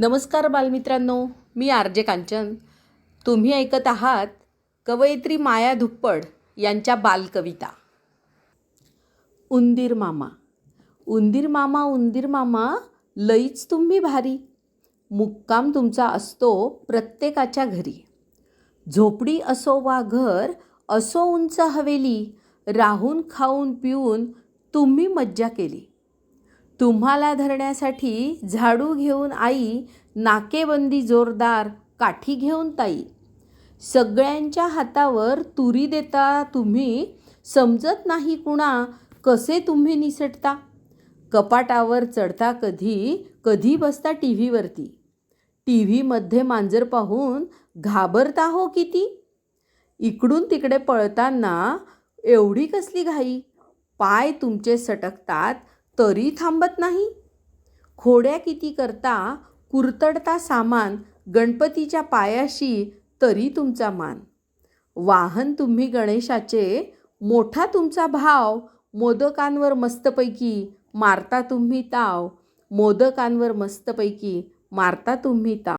नमस्कार बालमित्रांनो मी R J Kanchan. तुम्ही ऐकत आहात कवयित्री माया धुप्पड यांच्या बालकविता. उंदीर मामा. उंदीर मामा उंदीर मामा लईच तुम्ही भारी. मुक्काम तुमचा असतो प्रत्येकाच्या घरी. झोपडी असो वा घर असो उंच हवेली. राहून खाऊन पिऊन तुम्ही मज्जा केली. तुम्हाला धरण्यासाठी झाडू घेऊन आई नाकेबंदी जोरदार काठी घेऊन ताई. सगळ्यांच्या हातावर तुरी देता तुम्ही समजत नाही कुणा कसे तुम्ही निसटता? कपाटावर चढता कधी कधी बसता टी व्हीवरती टी व्हीमध्ये मांजर पाहून घाबरता हो किती? इकडून तिकडे पळताना एवढी कसली घाई? पाय तुमचे सटकतात तरी थांबत नाही. खोड्या किती करता कुरतडता सामान गणपतीच्या पायाशी तरी तुमचा मान. वाहन तुम्ही गणेशाचे मोठा तुमचा भाव मोदकांवर मस्तपैकी मारता तुम्ही ताव मोदकांवर मस्तपैकी मारता तुम्ही ताव.